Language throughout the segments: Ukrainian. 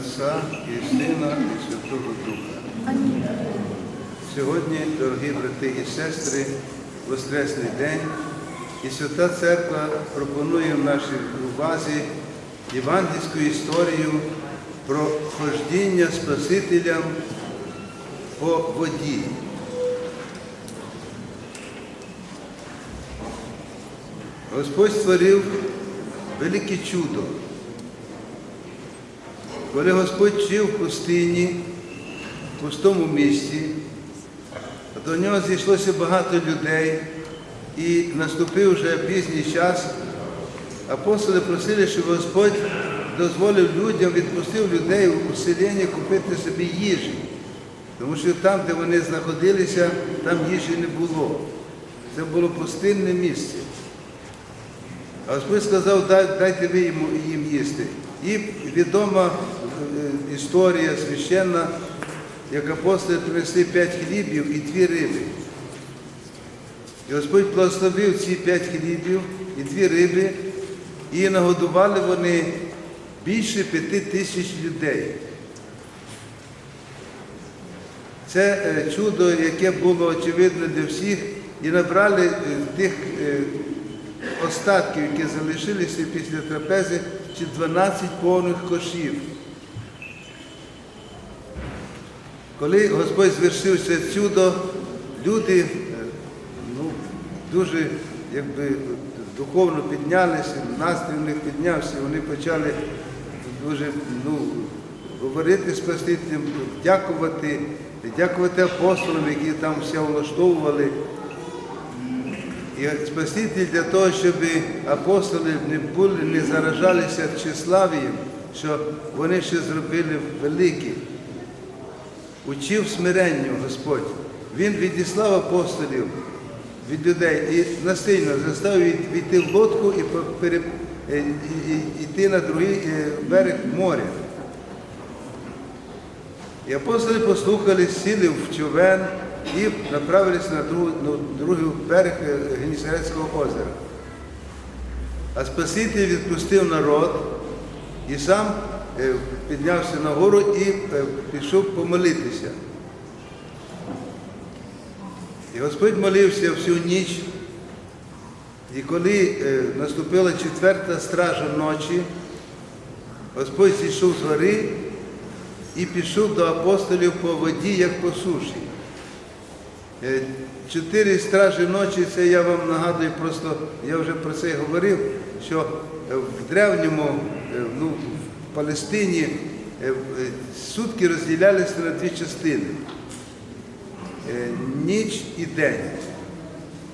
Отця і Сина і Святого Духа. Сьогодні, дорогі брати і сестри, Воскресний день, і Свята Церква пропонує в нашій увазі євангельську історію про хождіння Спасителям по воді. Господь створив велике чудо. Коли Господь жив в пустині, в пустому місці, до нього зійшлося багато людей, і наступив вже пізній час. Апостоли просили, щоб Господь дозволив людям, відпустив людей у селення купити собі їжі. Тому що там, де вони знаходилися, там їжі не було. Це було пустинне місце. А Господь сказав, дайте ви їм, їсти. І відома історія священна, як апостоли принесли п'ять хлібів і дві риби. І Господь благословив ці п'ять хлібів і дві риби, і нагодували вони більше п'яти тисяч людей. Це е, чудо, яке було очевидно для всіх, і набрали е, тих е, остатків, які залишилися після трапези, чи 12 повних кошів. Коли Господь звершив це чудо, люди е, ну, дуже якби, духовно піднялися, настрій у них піднявся, вони почали дуже ну, говорити з Спасителем, дякувати, дякувати апостолам, які там все влаштовували. І Спаситель для того, щоб апостоли не були, не заражалися тщеславієм, що вони ще зробили велике. Учив смиренню Господь. Він відіслав апостолів від людей і насильно заставив їх війти в лодку і е, йти на другий е, берег моря. І апостоли послухали, сіли в човен і направилися на другий берег е, Генісарецького озера. А Спаситель відпустив народ і сам піднявся на гору і е, пішов помолитися. І Господь молився всю ніч. І коли е, наступила четверта стража ночі, Господь зійшов з гори і пішов до апостолів по воді, як по суші. Е, Чотири стражі ночі, це я вам нагадую, просто я вже про це говорив, що е, в древньому, е, ну, Палестині е, е, сутки розділялися на дві частини. Е, Ніч і день.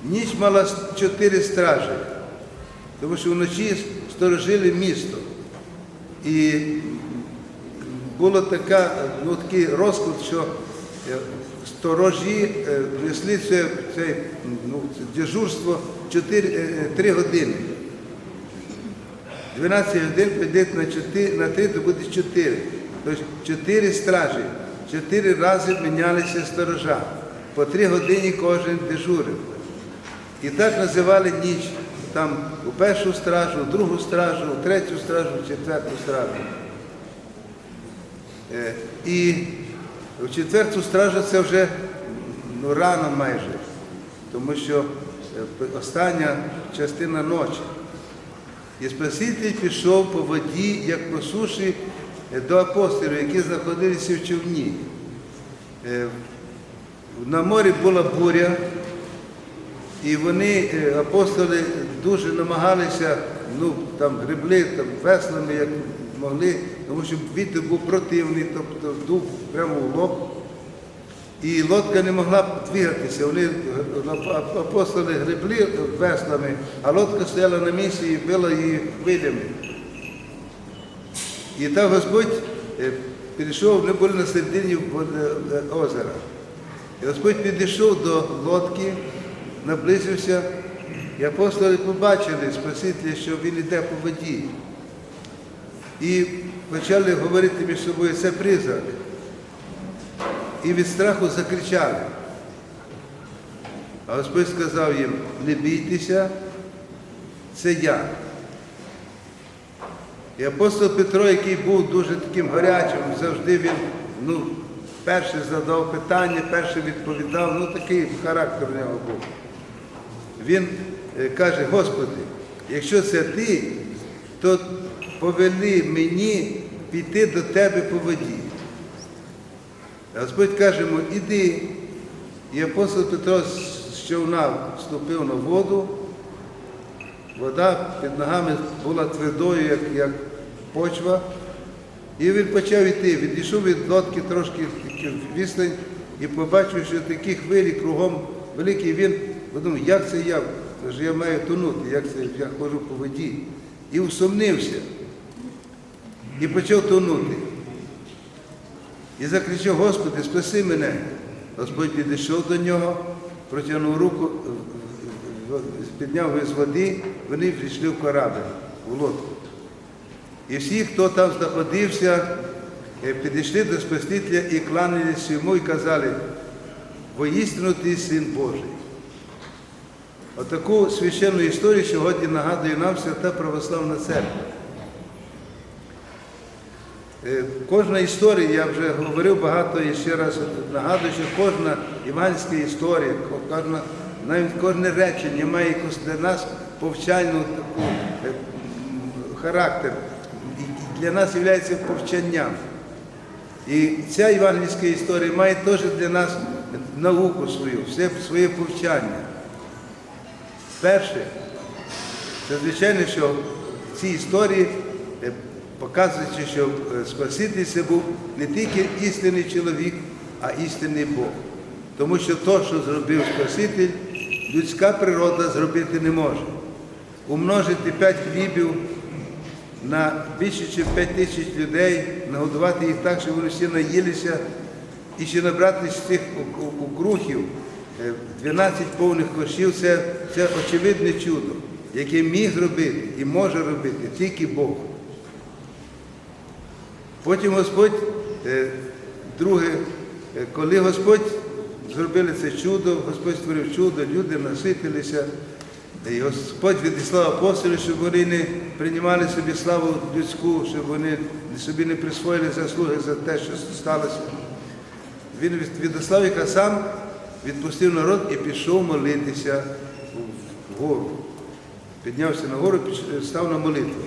Ніч мала чотири стражі, тому що вночі сторожили місто. І було така, ну, такий розклад, що сторожі несли це, це ну, дежурство 4, е, 3 години. 12 годин піде на 4, на 3, то буде 4. Тобто 4 стражі. 4 рази мінялися сторожа. По 3 години кожен дежурив. І так називали ніч. Там у першу стражу, у другу стражу, у третю стражу, у четверту стражу. Е, І в четверту стражу це вже ну, рано майже, тому що е, остання частина ночі. І Спаситель пішов по воді, як по суші, е, до апостолів, які знаходилися в човні. Е, На морі була буря, і вони, е, апостоли, дуже намагалися, ну, там гребли там, веслами, як могли, тому що вітер був противний, тобто дув прямо в лоб. І лодка не могла двигатися. Вони, е, апостоли гребли веслами, а лодка стояла на місці і била її хвилями. І так Господь е, підійшов, вони були на середині е, озера. І Господь підійшов до лодки, наблизився, і апостоли побачили Спасителя, що він йде по воді. І почали говорити між собою, це призрак. І від страху закричали. А Господь сказав їм, не бійтеся, це я. І апостол Петро, який був дуже таким гарячим, завжди він ну, перший задав питання, перший відповідав, ну такий характер в нього був. Він е, каже, Господи, якщо це ти, то повели мені піти до тебе по воді. Господь каже йому, іди. І апостол Петро з човна вступив на воду, вода під ногами була твердою, як, як почва. І він почав йти, відійшов від лодки трошки відстань і побачив, що такі хвилі кругом великі, він подумав, як це я? Тож я маю тонути, як це я ходжу по воді. І усомнився. І почав тонути. І закричав, Господи, спаси мене. Господь підійшов до нього, протягнув руку, підняв його з води, вони прийшли в корабль, в лодку. І всі, хто там знаходився, е, підійшли до Спасителя і кланялися йому і казали, воістину ти син Божий. Отаку священну історію сьогодні нагадує нам Свята Православна Церква. Е, Кожна історія, я вже говорив багато і ще раз нагадую, що кожна іванська історія, кожна, навіть кожне речення має якусь для нас повчальну таку е, характер. І для нас є повчанням. І ця євангельська історія має теж для нас науку свою, все своє повчання. Перше, це звичайно, що в цій історії е, показуючи, що е, Спаситель був не тільки істинний чоловік, а істинний Бог. Тому що то, що зробив Спаситель, людська природа зробити не може. Умножити п'ять хлібів на більше ніж 5 тисяч людей, нагодувати їх так, щоб вони всі наїлися, і ще набрати з цих окрухів 12 повних кошів це, це очевидне чудо, яке міг зробити і може робити тільки Бог. Потім Господь, е, друге, е, коли Господь зробили це чудо, Господь створив чудо, люди наситилися. І Господь відіслав апостолів, щоб вони не приймали собі славу людську, щоб вони собі не присвоїли заслуги за те, що сталося. Він від- відослав їх, сам відпустив народ і пішов молитися в гору. Піднявся на гору, став на молитву.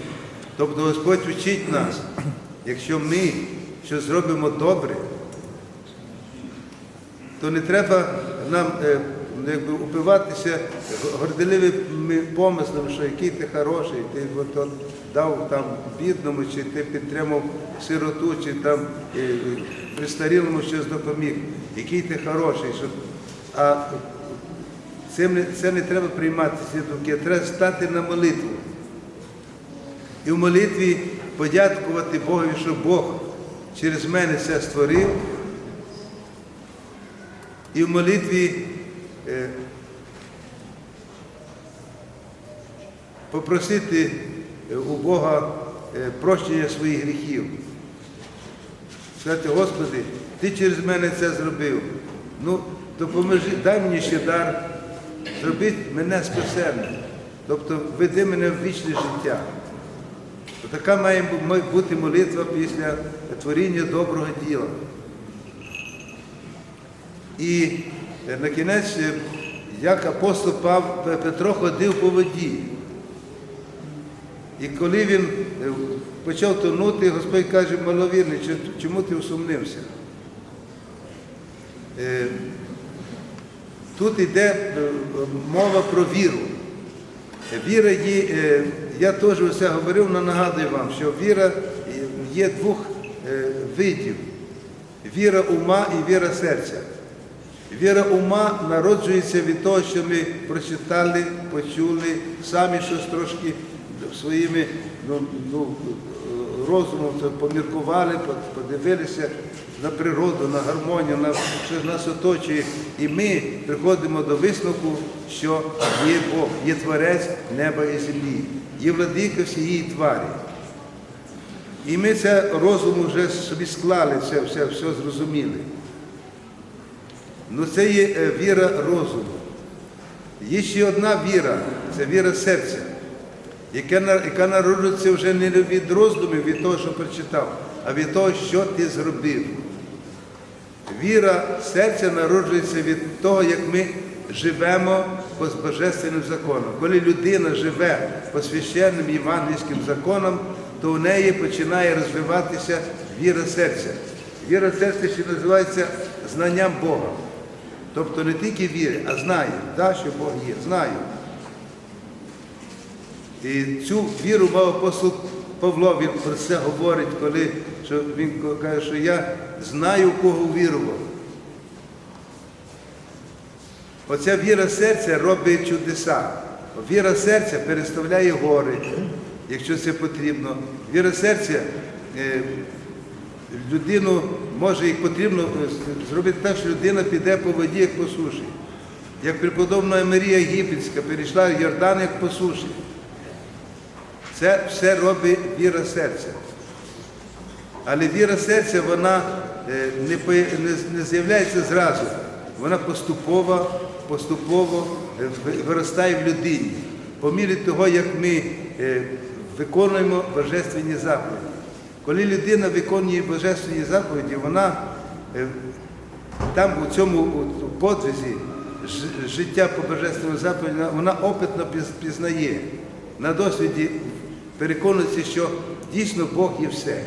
Тобто Господь вчить нас, якщо ми щось зробимо добре, то не треба нам е, якби, упиватися горделивими помислами, що який ти хороший, ти от, от, дав там бідному, чи ти підтримав сироту, чи там е, е, щось допоміг, який ти хороший. Щоб... А це не, це не треба приймати ці думки, треба стати на молитву. І в молитві подякувати Богові, що Бог через мене це створив. І в молитві е, попросити е, у Бога е, прощення своїх гріхів. Сказати, Господи, Ти через мене це зробив. Ну, допоможи, дай мені ще дар, зроби мене спасенним. Тобто веди мене в вічне життя. Така має бути молитва після творіння доброго діла. І е, на кінець, е, як апостол Пав Петро ходив по воді. І коли він е, почав тонути, Господь каже, маловірний, чому ти усумнився? Тут йде мова про віру. Віра є, е, я теж усе говорив, але нагадую вам, що віра є двох е, видів. Віра ума і віра серця. Віра ума народжується від того, що ми прочитали, почули, самі щось трошки своїми ну, ну, розумом поміркували, подивилися на природу, на гармонію, на що нас оточує. І ми приходимо до висновку, що є Бог, є творець неба і землі, є владика всієї тварі. І ми це розуму вже собі склали, все, все, все зрозуміли. Ну це є е, віра розуму. Є ще одна віра, це віра серця. яка, яка народжується вже не від роздумів, від того, що прочитав, а від того, що ти зробив. Віра серця народжується від того, як ми живемо по божественним законам. Коли людина живе по священним євангельським законам, то у неї починає розвиватися віра серця. Віра серця ще називається знанням Бога. Тобто не тільки віри, а знає, да, що Бог є, знаю. І цю віру мав апостол Павло, він про це говорить, коли що він каже, що я знаю, кого вірував. Оця віра серця робить чудеса. Віра серця переставляє гори, якщо це потрібно. Віра серця е, людину може їх потрібно е, зробити так, що людина піде по воді, як по суші. Як преподобна Марія Єгипетська перейшла в Йордан, як по суші. Це все робить віра серця. Але віра серця, вона е, не, з'являється зразу. Вона поступово, поступово е, виростає в людині. По мірі того, як ми е, виконуємо божественні заповіді. Коли людина виконує божественні заповіді, вона там у цьому ж- життя по божественному заповіді, вона опитно пізнає. На досвіді переконується, що дійсно Бог є все.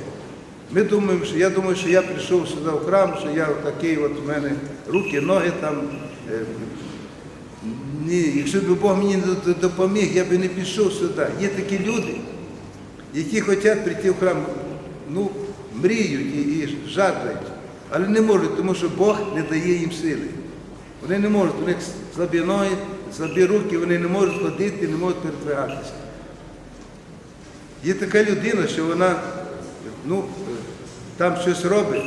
Ми думаємо, що я думаю, що я прийшов сюди в храм, що я такий, от у мене руки, ноги там. е, Ні, якщо б Бог мені не допоміг, я б не пішов сюди. Є такі люди, які хочуть прийти в храм, ну, мріють і, і жаждають, але не можуть, тому що Бог не дає їм сили. Вони не можуть, у них слабі ноги, слабі руки, вони не можуть ходити, не можуть передвигатися. Є така людина, що вона ну, е, там щось робить,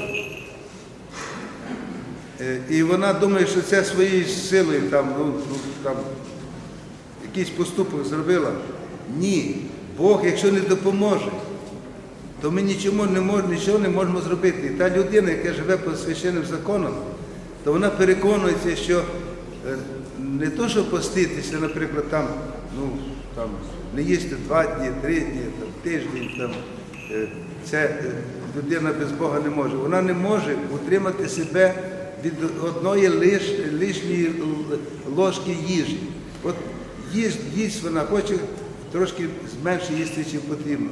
е, і вона думає, що це своєю силою там, ну, ну, там, якийсь поступок зробила. Ні, Бог, якщо не допоможе, то ми нічого не можемо, нічого не можемо зробити. І та людина, яка живе по священним законам, то вона переконується, що е, не то, що поститися, наприклад, там, ну, там, не їсти два дні, три дні, там, тиждень, там, це е, людина без Бога не може. Вона не може утримати себе від одної лиш, лишньої ложки їжі. От їсть, їсть вона хоче трошки зменше їсти, чим потрібно.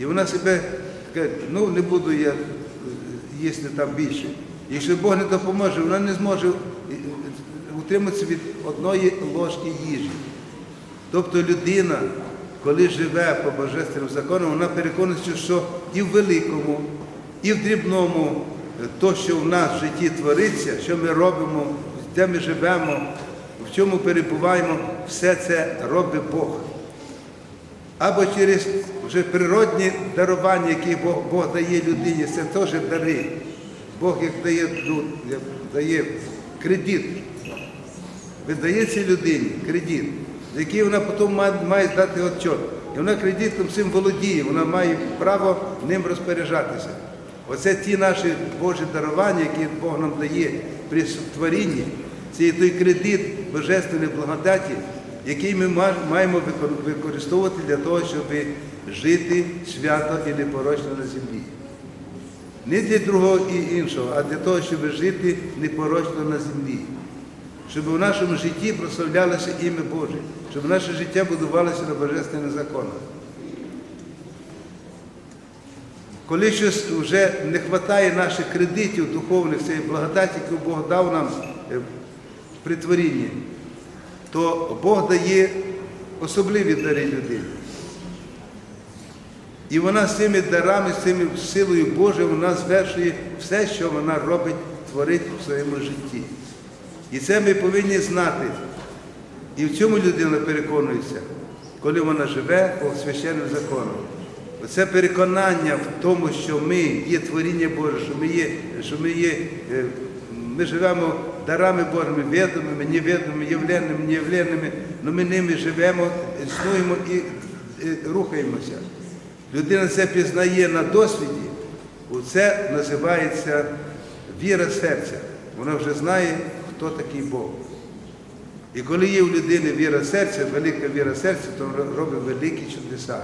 І вона себе каже, ну не буду я е, їсти там більше. Якщо Бог не допоможе, вона не зможе е, утриматися від одної ложки їжі. Тобто людина, коли живе по божественним законам, вона переконується, що і в великому, і в дрібному, е, то, що в нас в житті твориться, що ми робимо, де ми живемо, в чому перебуваємо, все це робить Бог. Або через вже природні дарування, які Бог, Бог дає людині, це теж дари. Бог як дає, дає кредит, видається людині кредит, який вона потім має, має здати отчет. І вона кредитом цим володіє, вона має право ним розпоряджатися. Оце ті наші Божі дарування, які Бог нам дає при творінні, це є той кредит божественної благодаті, який ми маємо використовувати для того, щоб жити свято і непорочно на землі. Не для другого і іншого, а для того, щоб жити непорочно на землі. Щоб в нашому житті прославлялося ім'я Боже, щоб наше життя будувалося на божественних законах. Коли щось вже не вистачає наших кредитів духовних, цієї благодаті, яку Бог дав нам е, при творінні, то Бог дає особливі дари людині. І вона з цими дарами, з цими силою Божою, вона звершує все, що вона робить, творить в своєму житті. І це ми повинні знати. І в цьому людина переконується, коли вона живе по священним законам. Це переконання в тому, що ми є творіння Боже, що ми є, що ми є, е, ми живемо дарами Божими, відомими, невідомими, явленими, неявленими, але ми ними живемо, існуємо і е, рухаємося. Людина це пізнає на досвіді, це називається віра серця. Вона вже знає, хто такий Бог. І коли є в людини віра серця, велика віра серця, то робить великі чудеса.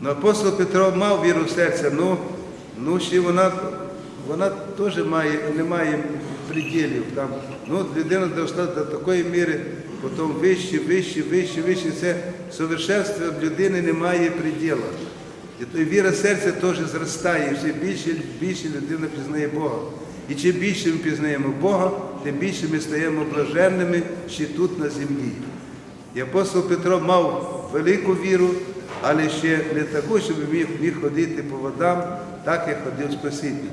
Ну, апостол Петро мав віру серця, ну, ну ще вона, вона теж має, не має приділів. Там, ну, людина дійшла до такої міри, потім вище, вище, вище, вище. Це совершенство людини немає приділу. І то віра серця теж зростає, все більше більше людина пізнає Бога. І чим більше ми пізнаємо Бога, тим більше ми стаємо блаженними ще тут на землі. І апостол Петро мав велику віру, але ще не таку, щоб міг, міг ходити по водам, так як ходив Спаситель.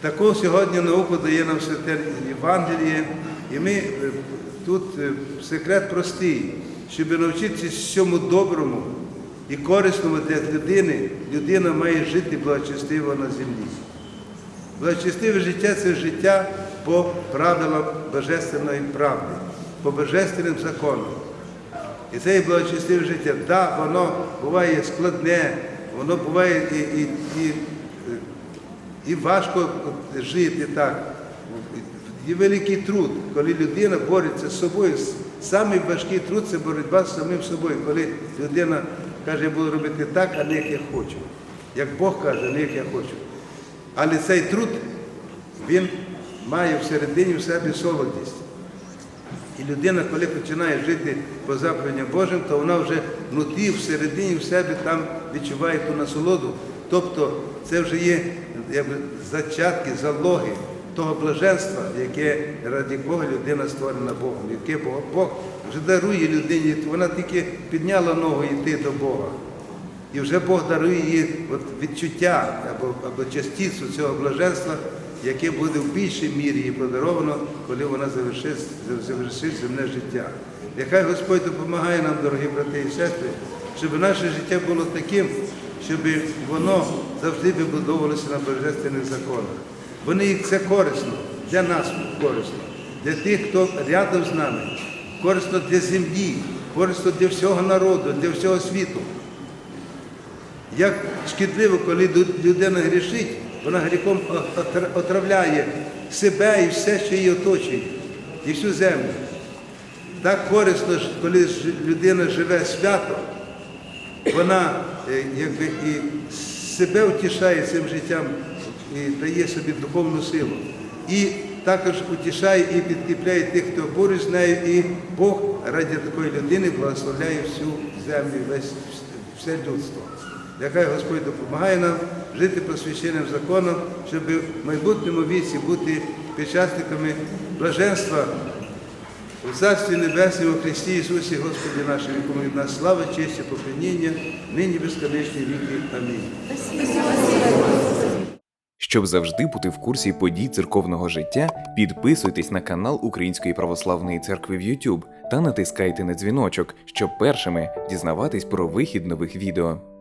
Таку сьогодні науку дає нам святе Євангеліє, і ми е, тут е, секрет простий, щоб навчитися всьому доброму і корисному для людини, людина має жити благочестиво на землі. Благочестиве життя це життя по правилам божественної правди, по божественним законам. І це є благочестиве життя. Так, да, воно буває складне, воно буває і, і, і, і важко жити так. Є великий труд, коли людина бореться з собою. Самий важкий труд це боротьба з самим собою, коли людина каже, я буду робити так, а не як я хочу. Як Бог каже, не як я хочу. Але цей труд, він має всередині в себе солодість. І людина, коли починає жити по заповідям Божим, то вона вже внутрі, всередині в себе там відчуває ту насолоду. Тобто це вже є якби, зачатки, залоги того блаженства, яке раді кого людина створена Богом, яке Бог вже дарує людині, вона тільки підняла ногу йти до Бога. І вже Бог дарує їй от відчуття або, або частицю цього блаженства, яке буде в більшій мірі їй подаровано, коли вона завершить, завершить земне життя. Нехай Господь допомагає нам, дорогі брати і сестри, щоб наше життя було таким, щоб воно завжди вибудовувалося на божественних законах. Вони це корисно, для нас корисно, для тих, хто рядом з нами, корисно для землі, корисно для всього народу, для всього світу. Як шкідливо, коли людина грішить, вона гріхом отравляє себе і все, що її оточує, і всю землю. Так корисно, коли людина живе свято, вона е, якби і себе утішає цим життям і дає собі духовну силу. І також утішає і підкріпляє тих, хто поруч з нею, і Бог раді такої людини благословляє всю землю, весь все людство. Нехай Господь допомагає нам жити по священним законам, щоб в майбутньому віці бути печатниками блаженства у Царстві Небесному Христі Ісусі Господі нашому, якому від нас слава, честь і поклоніння, нині безконечні віки. Амінь. Щоб завжди бути в курсі подій церковного життя, підписуйтесь на канал Української православної церкви в YouTube та натискайте на дзвіночок, щоб першими дізнаватись про вихід нових відео.